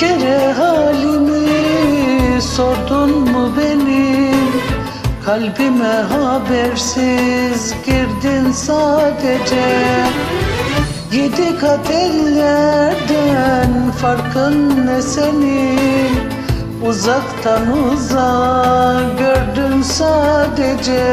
kere halimi sordun mu benim Kalbime habersiz girdin sadece. Yedi kat ellerden farkın ne senin? Uzaktan uzağa gördüm sadece.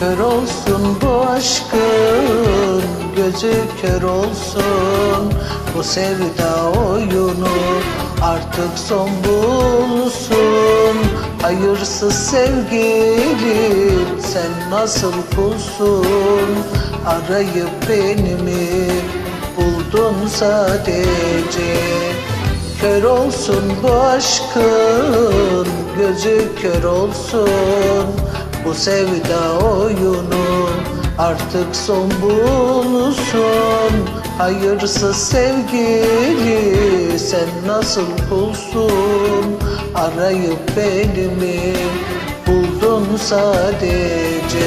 Kör olsun bu aşkın gözü kör olsun. Bu sevda oyunu artık son bulsun. Hayırsız sevgilim sen nasıl kulsun? Arayıp beni mi buldun sadece. Kör olsun bu aşkın gözü kör olsun. Bu sevda oyunu artık son bulsun Hayırsız sevgili sen nasıl kulsun Arayıp beni mi buldun sadece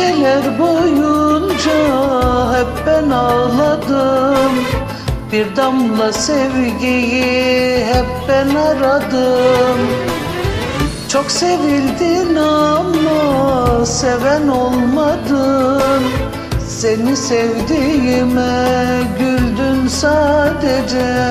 Geceler boyunca hep ben ağladım. Bir damla sevgiyi hep ben aradım. Çok sevildin ama seven olmadın. Seni sevdiğime güldün sadece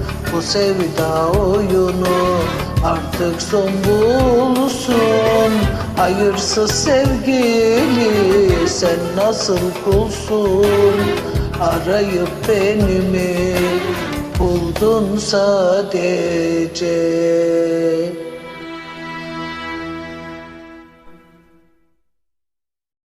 bu sevda oyunu artık son bulsun. Hayırsız sevgili sen nasıl kulsun? Arayıp beni mi buldun sadece